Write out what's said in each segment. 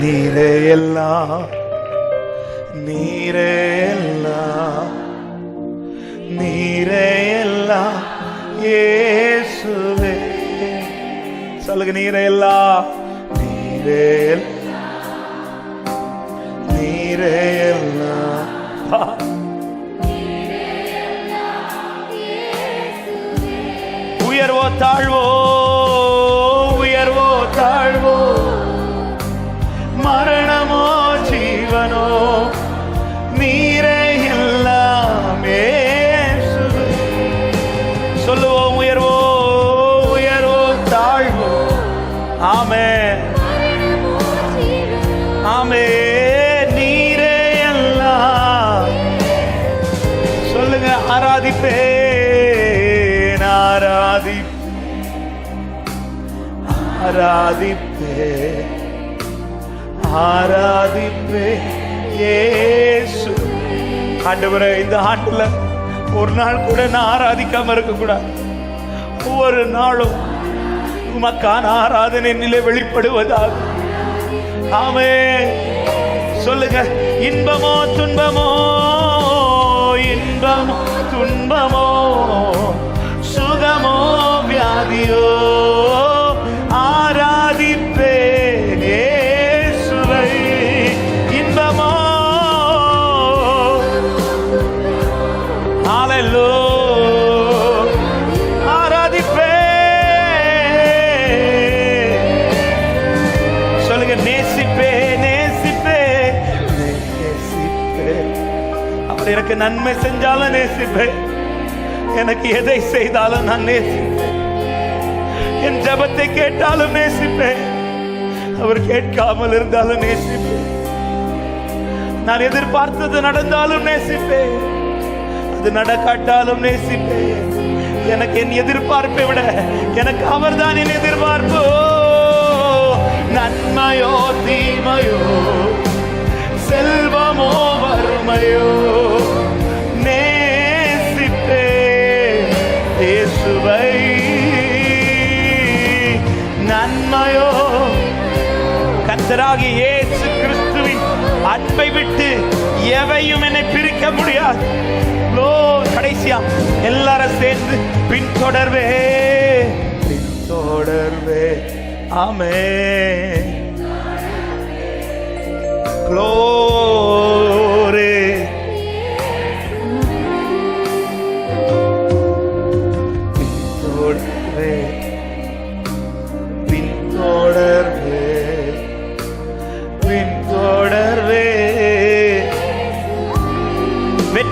நீரே எல்லாம் நீரே எல்லாம் நீரே எல்லாம் இயேசுவே. சொல்லுங்க நீரே எல்லாம் நீரே எல்லாம் நீரே எல்லாம் ஆ. உயர்வோ தாழ்வோ ஆராதிப்பே ஆராதிப்பே ஏசு ஆண்டவரை இந்த ஆண்டுல ஒரு நாள் கூட நான் ஆராதிக்காம இருக்க கூடாது ஒவ்வொரு நாளும் உமக்கான ஆராதனை நிலை வெளிப்படுவதாக. ஆமே சொல்லுங்க இன்பமோ துன்பமோ இன்பமோ துன்பமோ சுகமோ வியாதியோ. ஹalleluya ஆராதிப்பேன். சொல்லுங்க நேசிப்பே நேசிப்பே. நேசிப்பே. அவர் எனக்கு நன்மை செஞ்சாலும் நேசிப்பேன். எனக்கு எதை செய்தாலும் நான் நேசிப்பேன். என் ஜபத்தை கேட்டாலும் நேசிப்பேன். அவர் கேட்காமல் இருந்தாலும் நேசிப்பேன். நான் எதிர்பார்த்தது நடந்தாலும் நேசிப்பேன். எது நடக்காட்டாலும் நேசிப்பேன் எனக்கு என் எதிர்பார்ப்பை விட எனக்கு அவர்தான் என் எதிர்பார்ப்பு. நன்மையோ தீமையோ செல்வமோ வறுமையோ நேசிப்பே. இயேசுவை நன்மையோ கத்தராகி ஏ அன்பை விட்டு எவையும் என்னை பிரிக்க முடியாது. லோ கடைசியா எல்லாரும் சேர்ந்து பின்தொடர்வே பின்தொடர்வே ஆமே க்ளோரே பின்தொடர்வே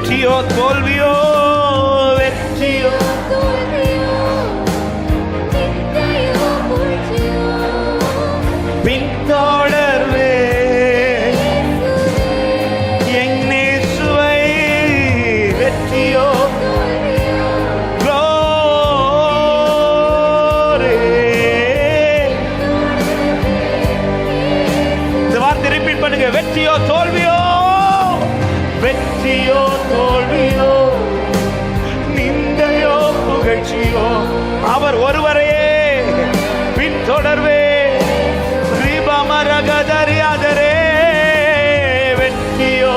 வெற்றியோ தோல்வியோ வெற்றியோ பின்தொடர்வே என் இயேசுவை வெற்றியோ glory. இந்த வார்த்தை ரிப்பீட் பண்ணுங்க. வெற்றியோ தோல்வியோ வெற்றியோ தீபமரகதறியாதரே வெற்றியோ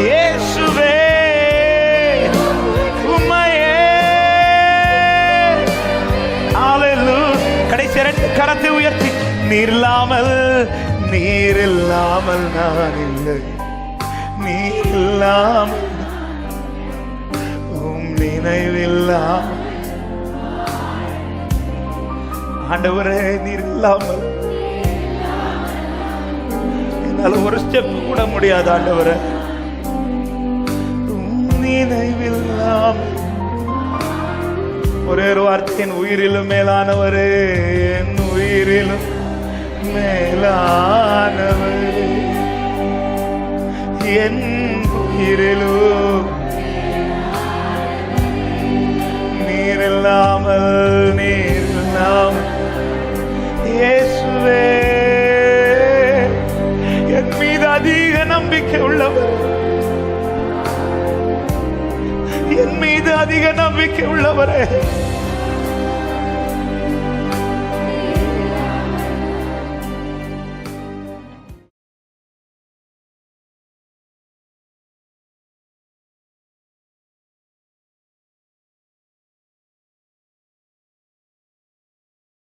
இயேசுவே உம்மையே. Hallelujah. கடைசி ரெண்டு கரத்தை உயர்த்தி நீர் இல்லாமல் நீர் இல்லாமல் நான் இல்லை. நீர் இல்லாமல் உம் நினைவில்லாம் ஆண்டவரே நீர் இல்லாமல் என்னால ஒரு ஸ்டெப் கூட முடியாது ஆண்டவர. உம் ஒரே ஒரு வார்த்தையின் உயிரிலும் மேலானவரே என் உயிரிலும் மேலானவரே. என் உயிரிலும் மீது அதிக நம்பிக்கை உள்ளவரே.